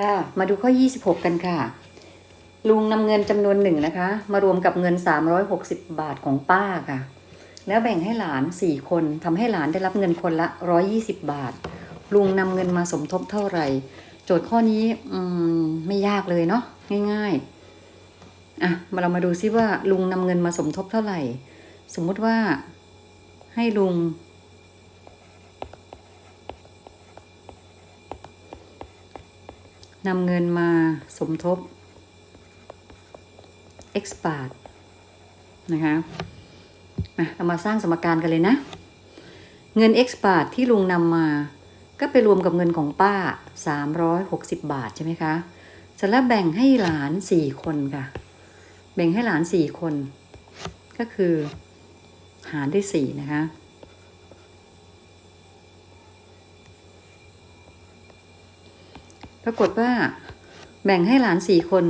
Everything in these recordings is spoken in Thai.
ค่ะ มาดูข้อ 26 กันค่ะ ลุงนำเงินจำนวนหนึ่งนะคะ มารวมกับเงิน 360 บาทของป้าค่ะ แล้วแบ่งให้หลาน 4 คนทำให้หลานได้รับเงินคนละ 120 บาท ลุงนำเงินมาสมทบเท่าไหร่ โจทย์ข้อนี้อืมไม่ยากเลยเนาะง่ายๆอะมาเรามาดูซิว่าลุงนำเงินมาสมทบเท่าไหร่ สมมุติว่าให้ลุง นำเงินมาสมทบ x บาทนะคะมาเรามาสร้างสมการกันเลยนะ เงิน x บาทที่ลุงนำมา ก็ไปรวมกับเงินของป้า 360 บาทใช่ไหมคะเสร็จแล้วแบ่งให้หลาน 4 คนค่ะ แบ่งให้หลาน 4 คน ก็คือ หารด้วย4นะคะ รากฏว่าแบ่งให้หลานสี่คน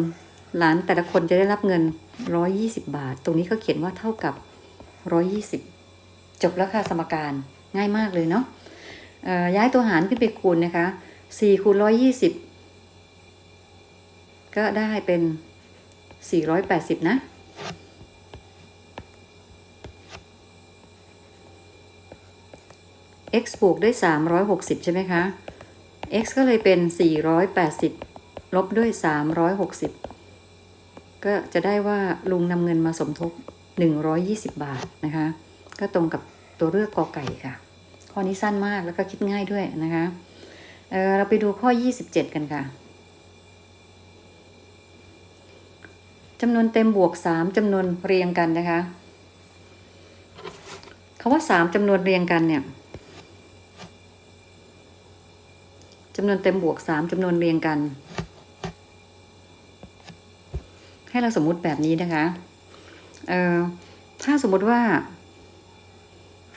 หลานแต่ละคนจะได้รับเงินร้อยี่สิบาท ตรงนี้เขาเขียนว่าเท่ากับร้อยี่สิบจบแล้วค่ะสมการง่ายมากเลยเนาะย้ายตัวหารขึ้นไปคูณนะคะสี่คูณร้อยี่สิบก็ได้เป็นสี่ร้อยแปดสิบนะ x บวกด้วย360ใช่ไหมคะ x ก็เลยเป็น 480 ลบด้วย 360 ก็จะได้ว่าลุงนำเงินมาสมทบ 120 บาทนะคะ ก็ตรงกับตัวเลือกกอไก่ค่ะ ข้อนี้สั้นมากแล้วก็คิดง่ายด้วยนะคะเเราไปดูข้อ 27 กันค่ะจำนวนเต็มบวก 3จำนวนเรียงกันนะคะคาว่า 3จำนวนเรียงกันเนี่ย จำนวนเต็มบวกสามจำนวนเรียงกัน ให้เราสมมุติแบบนี้นะคะ เอ่อ ถ้าสมมติว่า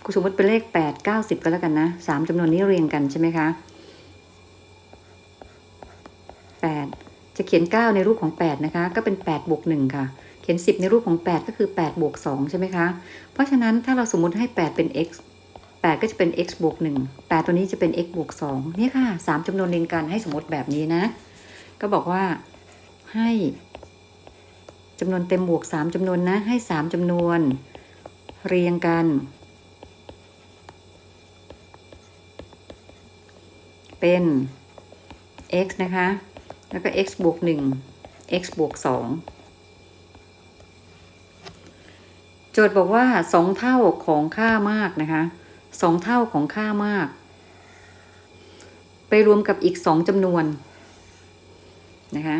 กูสมมติเป็นเลขแปดเก้าสิบก็แล้วกันนะสามจำนวนนี้เรียงกันใช่ไหมคะแปดจะเขียนเก้าในรูปของแปดนะคะ ก็เป็นแปดบวกหนึ่งค่ะ เขียนสิบในรูปของแปดก็คือแปดบวกสองใช่ไหมคะ เพราะฉะนั้นถ้าเราสมมติให้แปดเป็น x 8 ก็จะเป็น x บวก1 8 ตัวนี้จะเป็น x บวก2นี่ค่ะ 3จำนวนเรียงกันให้สมมติแบบนี้นะ ก็บอกว่าให้จำนวนเต็มบวก 3จำนวนนะ ให้ 3จำนวนเรียงกัน เป็น x นะคะ แล้วก็ x บวก1 x บวก2โจทย์บอกว่า 2 เท่าของค่ามากนะคะ สองเท่าของค่ามาก ไปรวมกับอีกสองจำนวนนะคะ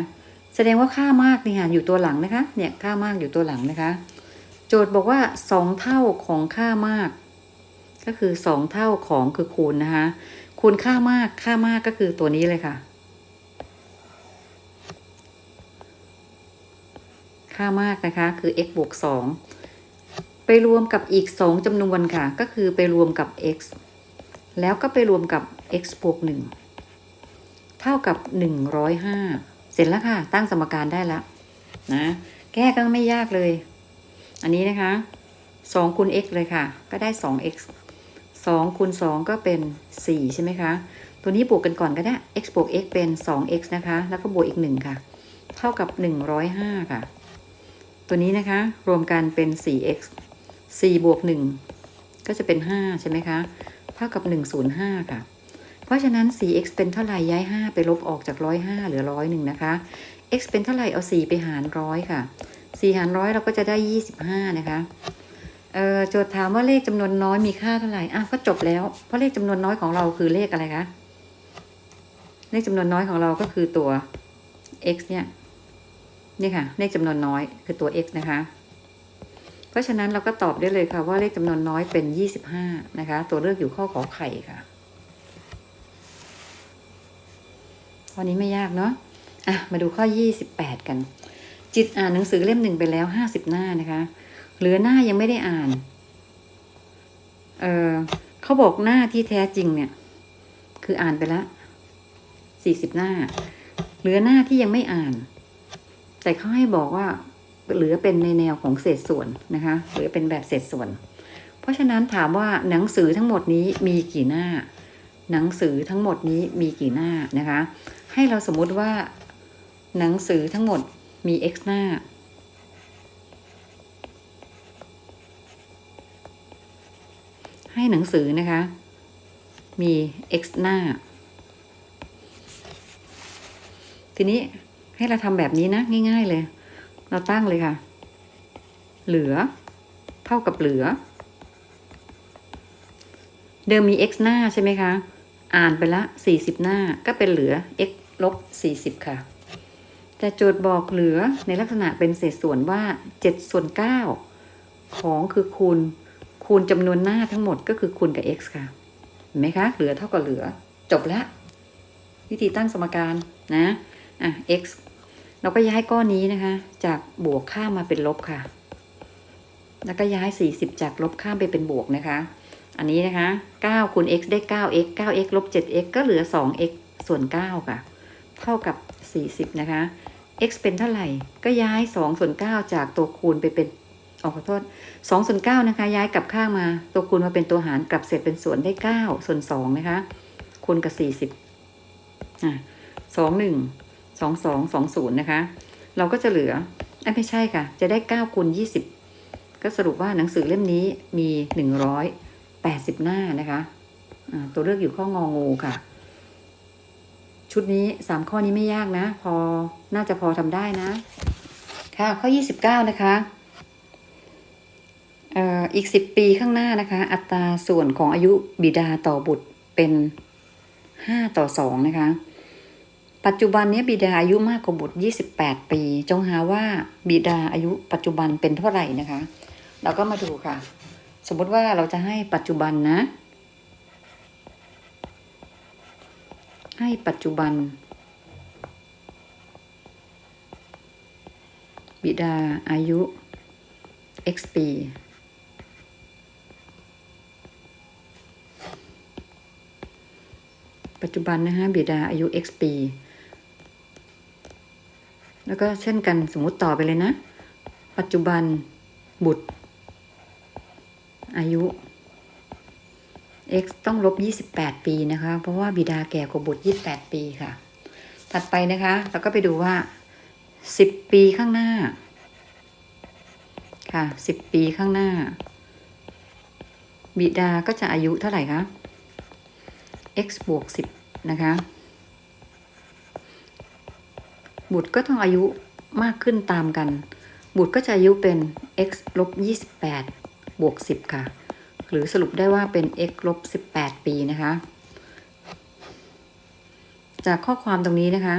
แสดงว่าค่ามากนี่ค่ะอยู่ตัวหลังนะคะเนี่ยค่ามากอยู่ตัวหลังนะคะ โจทย์บอกว่าสองเท่าของค่ามาก ก็คือสองเท่าของคือคูณนะคะคูณค่ามากค่ามากก็คือตัวนี้เลยค่ะ ค่ามากนะคะคือ x บวกสอง ไปรวมกับอีก 2จำนวนค่ะ ก็คือไปรวมกับ x แล้วก็ไปรวมกับ x บวก1เท่ากับ 105 เสร็จแล้วค่ะ ตั้งสมการได้แล้วนะ แก้ก็ไม่ยากเลย อันนี้นะคะ 2คูณ x เลยค่ะ ก็ได้ 2x 2คูณ2ก็เป็น 4 ใช่ไหมคะ ตัวนี้บวกกันก่อนก็ได้ x บวก x เป็น 2x นะคะ แล้วก็บวกอีก 1 ค่ะ เท่ากับ 105 ค่ะ ตัวนี้นะคะ รวมกันเป็น 4x 4บวก1ก็จะเป็น 5 ใช่ไหมคะ เท่ากับ 105 ค่ะ เพราะฉะนั้น 4x เป็นเท่าไหร่ย้าย 5 ไปลบออกจาก 105เหลือ101นะคะ x เป็นเท่าไหร่เอา 4 ไปหารร้อยค่ะ 4 หารร้อยเราก็จะได้ 25 นะคะเอ่อโจทย์ถามว่าเลขจำนวนน้อยมีค่าเท่าไหร่อะก็จบแล้ว เพราะเลขจำนวนน้อยของเราคือเลขอะไรคะ เลขจำนวนน้อยของเราก็คือตัว x เนี่ย นี่ค่ะ เลขจำนวนน้อยคือตัว x นะคะ เพราะฉะนั้นเราก็ตอบได้เลยค่ะว่าเลขจำนวนน้อยเป็น 25 นะคะ ตัวเลือกอยู่ข้อขอไข่ค่ะข้อนี้ไม่ยากเนาะอะมาดูข้อ 28 กัน จิตอ่านหนังสือเล่มหนึ่งไปแล้ว 50 หน้านะคะ เหลือหน้ายังไม่ได้อ่าน เออเขาบอกหน้าที่แท้จริงเนี่ย คืออ่านไปแล้ว40 หน้า เหลือหน้าที่ยังไม่อ่าน แต่เขาให้บอกว่า เหลือเป็นในแนวของเศษส่วนนะคะหรือเป็นแบบเศษส่วน เพราะฉะนั้นถามว่าหนังสือทั้งหมดนี้มีกี่หน้า หนังสือทั้งหมดนี้มีกี่หน้านะคะ ให้เราสมมุติว่าหนังสือทั้งหมดมี x หน้า ให้หนังสือนะคะ มี x หน้า ทีนี้ให้เราทำแบบนี้นะง่าย ๆเลย เราตั้งเลยค่ะ เหลือ เท่ากับเหลือ เดิมมี x หน้าใช่ไหมคะ อ่านไปละ 40 หน้าก็เป็นเหลือ x ลบ 40 ค่ะ แต่โจทย์บอกเหลือในลักษณะเป็นเศษส่วนว่า 7 ส่วน 9 ของคือคูณ คูณจำนวนหน้าทั้งหมดก็คือคูณกับ x ค่ะ เห็นไหมคะ เหลือเท่ากับเหลือ จบละ วิธีตั้งสมการนะ อะ x เราก็ย้ายก้อนนี้นะคะ จากบวกข้ามมาเป็นลบค่ะ แล้วก็ย้าย 40 จากลบข้ามไปเป็นบวกนะคะ อันนี้นะคะ9คูณ x ได้ 9x 9x ลบ 7x ก็เหลือ 2x ส่วน 9 ค่ะ เท่ากับ 40 นะคะ x เป็นเท่าไหร่ ก็ย้าย 2 ส่วน 9 จากตัวคูณไปเป็นออกขอโทษ2ส่วน9นะคะ ย้ายกลับข้างมา ตัวคูณมาเป็นตัวหารกลับเศษเป็นส่วนได้ 9 ส่วน 2 นะคะ คูณกับ 40อะ2 1 2 2 2 0นย์นะคะ เราก็จะเหลืออไม่ใช่ค่ะ จะได้9คูณ20ก็สรุปว่าหนังสือเล่มนี้มี180หน้านะคะตัวเลือกอยู่ข้ององูค่ะ ชุดนี้3ข้อนี้ไม่ยากนะ พอน่าจะพอทำได้นะ ค่ะ ข้อ29นะคะเอ่ออีก10ปีข้างหน้านะคะ อัตราส่วนของอายุบิดาต่อบุตรเป็น5ต่อ2นะคะ ปัจจุบันนี้บิดาอายุมากกว่าบุตร 28 ปี จงหาว่าบิดาอายุปัจจุบันเป็นเท่าไหร่นะคะ เราก็มาดูค่ะ สมมติว่าเราจะให้ปัจจุบันนะ ให้ปัจจุบัน บิดาอายุ x ปีปัจจุบันนะฮะบิดาอายุ x ปี แล้วก็เช่นกันสมมุติต่อไปเลยนะ ปัจจุบันบุตร อายุ x ต้องลบ 28 ปีนะคะ เพราะว่าบิดาแก่กว่าบุตร 28 ปีค่ะ ถัดไปนะคะเราก็ไปดูว่า 10 ปีข้างหน้า ค่ะ 10 ปีข้างหน้า บิดาก็จะอายุเท่าไหร่คะ x บวก 10 นะคะ บุตรก็ต้องอายุมากขึ้นตามกัน บุตรก็จะอายุเป็น x ลบ28 บวก 10 ค่ะ หรือสรุปได้ว่าเป็น x ลบ18 ปีนะคะ จากข้อความตรงนี้นะคะ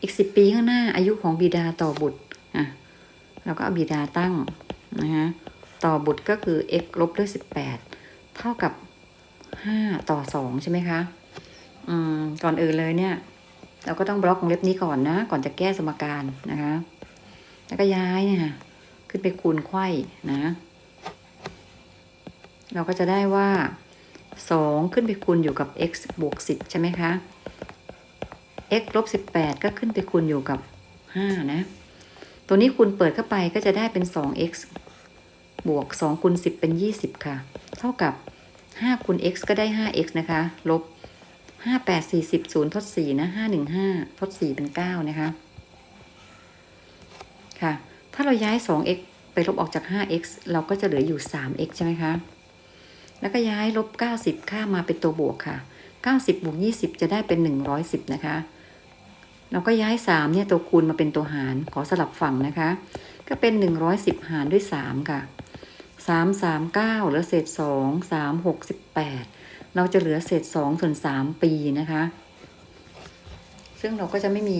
อีก 10 ปีข้างหน้าอายุของบิดาต่อบุตรอะเราก็เอาบิดาตั้งนะคะต่อบุตรก็คือ x ลบด้วย 18 เท่ากับ 5 ต่อ 2 ใช่ไหมคะ อืม ก่อนอื่นเลยเนี่ย เราก็ต้องบล็อกวงเล็บนี้ก่อนนะ ก่อนจะแก้สมการนะคะ แล้วก็ย้ายเนี่ยขึ้นไปคูณไขว้นะ เราก็จะได้ว่า 2 ขึ้นไปคูณอยู่กับ x บวก 10 ใช่ไหมคะ x ลบ 18 ก็ขึ้นไปคูณอยู่กับ 5 นะ ตัวนี้คูณเปิดเข้าไปก็จะได้เป็น 2x บวก 2คูณ10 เป็น 20 ค่ะ เท่ากับ 5คูณ x ก็ได้ 5x นะคะ ลบ ห้าแปดสี่สิบศูนย์ทดสี่นะห้าหนึ่งห้าทดสี่เป็นเก้านะคะ ค่ะ ถ้าเราย้ายสอง x ไปลบออกจากห้า x เราก็จะเหลืออยู่สาม x ใช่ไหมคะ แล้วก็ย้ายลบเก้าสิบค่ามาเป็นตัวบวกค่ะเก้าสิบบวกยี่สิบจะได้เป็นหนึ่งร้อยสิบนะคะเราก็ย้ายสามเนี่ยตัวคูณมาเป็นตัวหารขอสลับฝั่งนะคะ ก็เป็นหนึ่งร้อยสิบหารด้วยสามค่ะสามสามเก้าเหลือเศษสองสามหกสิบแปด เราจะเหลือเศษ2ส่วน3ปีนะคะ ซึ่งเราก็จะไม่มี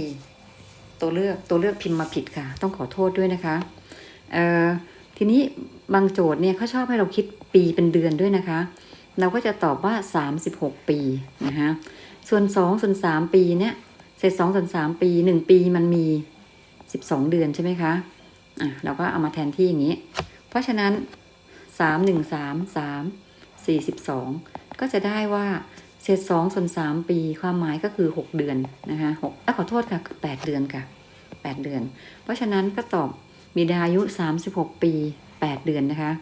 ตัวเลือกตัวเลือกพิมพ์มาผิดค่ะ ต้องขอโทษด้วยนะคะเอ่อทีนี้บางโจทย์เนี่ยเขาชอบให้เราคิดปีเป็นเดือนด้วยนะคะ เราก็จะตอบว่า 36 ปีนะคะส่วน2ส่วน3ปีเนี่ยเศษ2ส่วน3ปี 1 ปีมันมี 12 เดือนใช่ไหมคะอะเราก็เอามาแทนที่อย่างนี้ เพราะฉะนั้น 3 1 3 3 42 ก็จะได้ว่าเศษ2ส่วน3ปีความหมายก็คือ6เดือนนะคะ6อะขอโทษค่ะคือ8เดือนค่ะ8เดือน เพราะฉะนั้นก็ตอบมีดาอายุ36ปี8เดือนนะคะ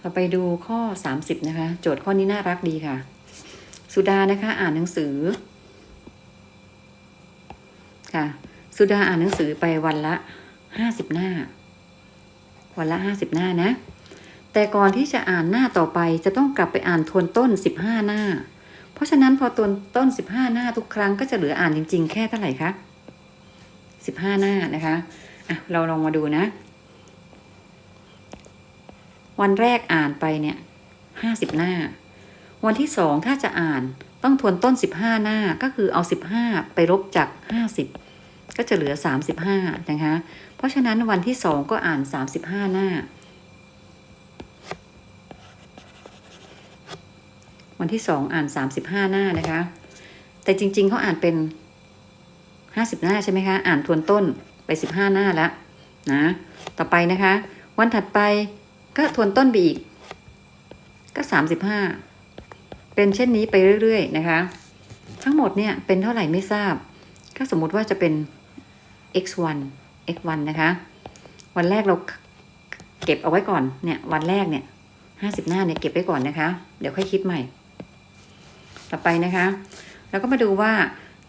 เราไปดูข้อ 30 นะคะ โจทย์ข้อนี้น่ารักดีค่ะ สุดานะคะ อ่านหนังสือ ค่ะ สุดาอ่านหนังสือไปวันละ 50หน้า วันละ50หน้านะ แต่ก่อนที่จะอ่านหน้าต่อไปจะต้องกลับไปอ่านทวนต้น15หน้า เพราะฉะนั้นพอทวนต้น15หน้าทุกครั้งก็จะเหลืออ่านจริง ๆ แค่เท่าไหร่คะ15หน้านะคะอะเราลองมาดูนะ วันแรกอ่านไปเนี่ยห้าสิบหน้า วันที่สองถ้าจะอ่านต้องทวนต้นสิบห้าหน้าก็คือเอาสิบห้าไปลบจากห้าสิบ ก็จะเหลือสามสิบห้านะคะ เพราะฉะนั้นวันที่สองก็อ่านสามสิบห้าหน้า วันที่สองอ่านสามสิบห้าหน้านะคะ แต่จริง ๆเขาอ่านเป็นห้าสิบหน้าใช่ไหมคะ อ่านทวนต้นไปสิบห้าหน้าแล้วนะ ต่อไปนะคะ วันถัดไปก็ทวนต้นไปอีก ก็สามสิบห้าเป็นเช่นนี้ไปเรื่อย ๆ นะคะ ทั้งหมดเนี่ยเป็นเท่าไหร่ไม่ทราบก็สมมุติว่าจะเป็น x1 x1 นะคะ วันแรกเราเก็บเอาไว้ก่อนเนี่ยวันแรกเนี่ยห้าสิบหน้าเนี่ยเก็บไว้ก่อนนะคะ เดี๋ยวค่อยคิดใหม่ ต่อไปนะคะแล้วก็มาดูว่า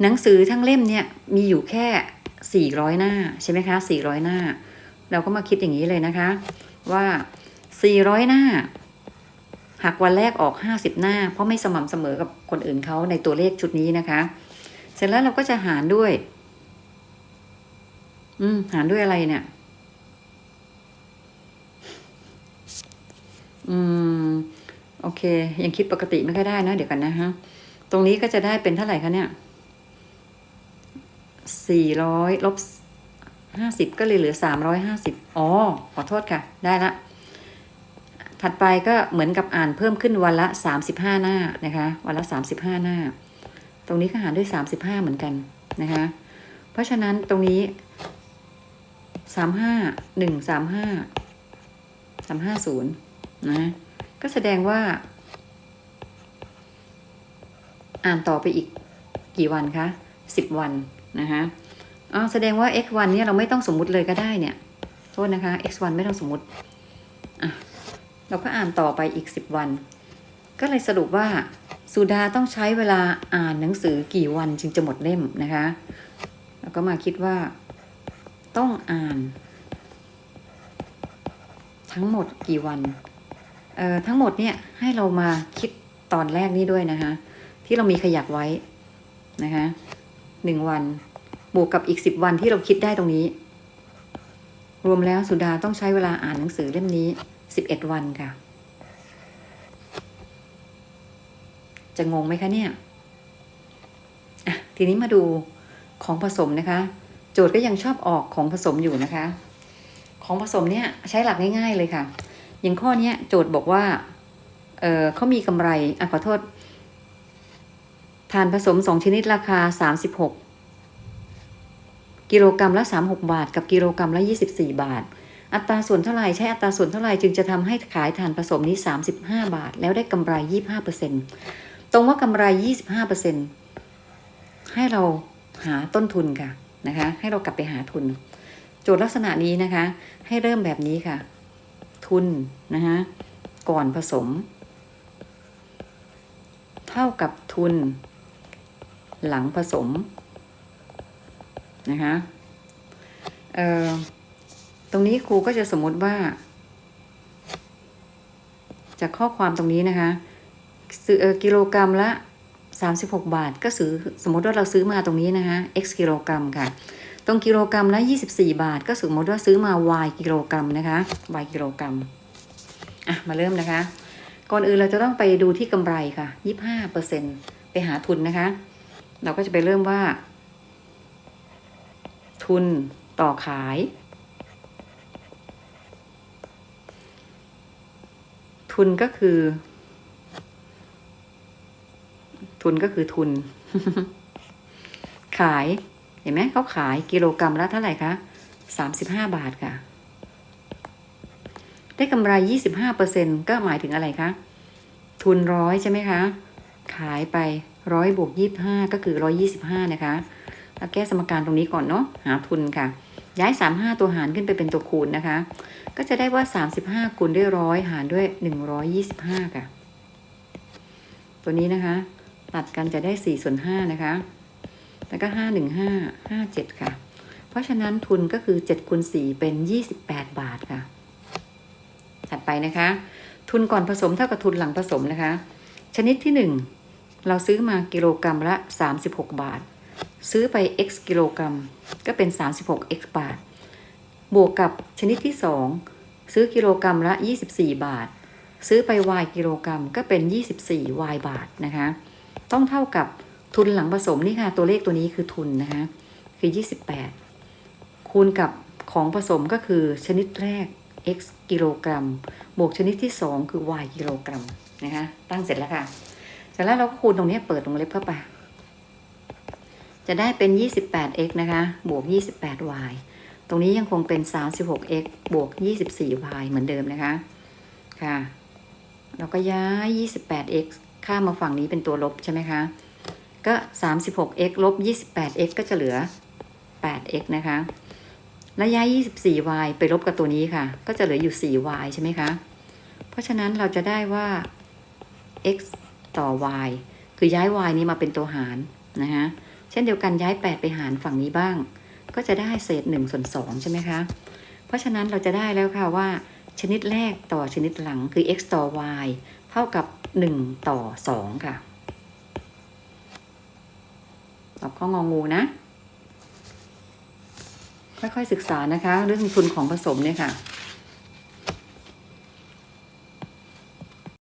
หนังสือทั้งเล่มเนี่ยมีอยู่แค่สี่ร้อยหน้าใช่ไหมคะสี่ร้อยหน้า เราก็มาคิดอย่างนี้เลยนะคะ ว่า400หน้าหักวันแรกออก50หน้า เพราะไม่สม่ำเสมอกับคนอื่นเขาในตัวเลขชุดนี้นะคะ เสร็จแล้วเราก็จะหารด้วย อืม หารด้วยอะไรเนี่ย อืม โอเค ยังคิดปกติไม่ค่อยได้นะ เดี๋ยวกันนะฮะ ตรงนี้ก็จะได้เป็นเท่าไหร่คะเนี่ย400ลบห้าสิบก็เลยเหลือสามร้อยห้าสิบอ๋อ ขอโทษค่ะ ได้ละ ถัดไปก็เหมือนกับอ่านเพิ่มขึ้นวันละสามสิบห้าหน้านะคะ วันละสามสิบห้าหน้า ตรงนี้ก็หารด้วยสามสิบห้าเหมือนกันนะคะ เพราะฉะนั้นตรงนี้ สามห้าหนึ่งสามห้าสามห้าศูนย์นะก็แสดงว่า อ่านต่อไปอีกกี่วันคะสิบวันนะคะอ๋อแสดงว่า x1 เนี่ยเราไม่ต้องสมมุติเลยก็ได้เนี่ยโทษนะคะ x1 ไม่ต้องสมมุติอะเราก็อ่านต่อไปอีก10วัน ก็เลยสรุปว่าสุดาต้องใช้เวลาอ่านหนังสือกี่วันจึงจะหมดเล่มนะคะ แล้วก็มาคิดว่า ต้องอ่าน ทั้งหมดกี่วันเอ่อทั้งหมดเนี่ยให้เรามาคิดตอนแรกนี้ด้วยนะคะ ที่เรามีขยักไว้นะคะหนึ่งวัน บวกกับอีกสิบวันที่เราคิดได้ตรงนี้ รวมแล้วสุดาต้องใช้เวลาอ่านหนังสือเล่มนี้สิบเอ็ดวันค่ะ จะงงไหมคะเนี่ย อะ ทีนี้มาดูของผสมนะคะ โจทย์ก็ยังชอบออกของผสมอยู่นะคะ ของผสมเนี่ยใช้หลักง่าย ๆเลยค่ะ อย่างข้อนี้โจทย์บอกว่าเออเขามีกำไรอะขอโทษทานผสมสองชนิดราคาสามสิบหกกิโลกรัมละ36บาท กับกิโลกรัมละ24บาท อัตราส่วนเท่าไหร่ใช้อัตราส่วนเท่าไหร่จึงจะทำให้ขายถ่านผสมนี้35บาท แล้วได้กำไร25%ตรงว่ากำไร25%ให้เราหาต้นทุนค่ะ นะคะ ให้เรากลับไปหาทุน โจทย์ลักษณะนี้นะคะ ให้เริ่มแบบนี้ค่ะ ทุนนะคะก่อนผสม เท่ากับทุน หลังผสมนะคะตรงนี้ครูก็จะสมมติว่า จากข้อความตรงนี้นะคะกิโลกรัมละ 36 บาท ก็ซื้อสมมติว่าเราซื้อมาตรงนี้นะคะ x กิโลกรัมค่ะ ตรงกิโลกรัมละ24 บาท ก็สมมติว่าซื้อมา y กิโลกรัมนะคะ y กิโลกรัมอะมาเริ่มนะคะ ก่อนอื่นเราจะต้องไปดูที่กำไรค่ะ 25%ไปหาทุนนะคะ เราก็จะไปเริ่มว่า ทุนต่อขาย ทุนก็คือ ทุนก็คือทุน ขาย เห็นไหมเขาขายกิโลกรรัมละเท่าไหร่คะสามสิบห้าบาทค่ะ ได้กำไรยี่สิบห้าเปอร์เซ็นก็หมายถึงอะไรคะ ทุนร้อยใช่ไหมคะ ขายไปร้อยบวกยี่บห้าก็คือร้อยยี่สิบห้านะคะเราแก้สมการตรงนี้ก่อนเนาะหาทุนค่ะ ย้าย 35 ตัวหารขึ้นไปเป็นตัวคูณนะคะ ก็จะได้ว่า 35คูณด้วยร้อยหารด้วย 125 ค่ะ ตัวนี้นะคะ ตัดกันจะได้4ส่วน5นะคะ แล้วก็ 515 57 ค่ะ เพราะฉะนั้นทุนก็คือ7คูณ4เป็น 28 บาทค่ะ ถัดไปนะคะ ทุนก่อนผสมเท่ากับทุนหลังผสมนะคะ ชนิดที่ 1 เราซื้อมากิโลกรัมละ 36 บาท ซื้อไป x กิโลกรัมก็เป็น 36 x บาท บวกกับชนิดที่ 2 ซื้อกิโลกรัมละ 24 บาทซื้อไป y กิโลกรัมก็เป็น 24 y บาทนะคะ ต้องเท่ากับทุนหลังผสมนี่ค่ะ ตัวเลขตัวนี้คือทุนนะคะคือ 28 คูณกับของผสมก็คือชนิดแรก x กิโลกรัม บวกชนิดที่ 2 คือ y กิโลกรัมนะคะตั้งเสร็จแล้วค่ะ เสร็จแล้วเราก็คูณตรงนี้เปิดตรงเล็บเข้าไป จะได้เป็น 28x นะคะ บวก 28y ตรงนี้ยังคงเป็น 36x บวก 24y เหมือนเดิมนะคะ ค่ะ เราก็ย้าย 28x ข้ามมาฝั่งนี้เป็นตัวลบใช่ไหมคะ ก็ 36x ลบ 28x ก็จะเหลือ 8x นะคะแล้วย้าย 24y ไปลบกับตัวนี้ค่ะ ก็จะเหลืออยู่ 4y ใช่ไหมคะ เพราะฉะนั้นเราจะได้ว่า x ต่อ y คือย้าย y นี้มาเป็นตัวหารนะคะเช่นเดียวกันย้าย 8 ไปหารฝั่งนี้บ้าง ก็จะได้เศษ1ส่วน2ใช่ไหมคะ เพราะฉะนั้นเราจะได้แล้วค่ะว่า ชนิดแรกต่อชนิดหลังคือ x ต่อ y เท่ากับ 1 ต่อ 2 ค่ะ ตอบข้ององูนะ ค่อยๆศึกษานะคะ เรื่องทุนของผสมเนี่ยค่ะ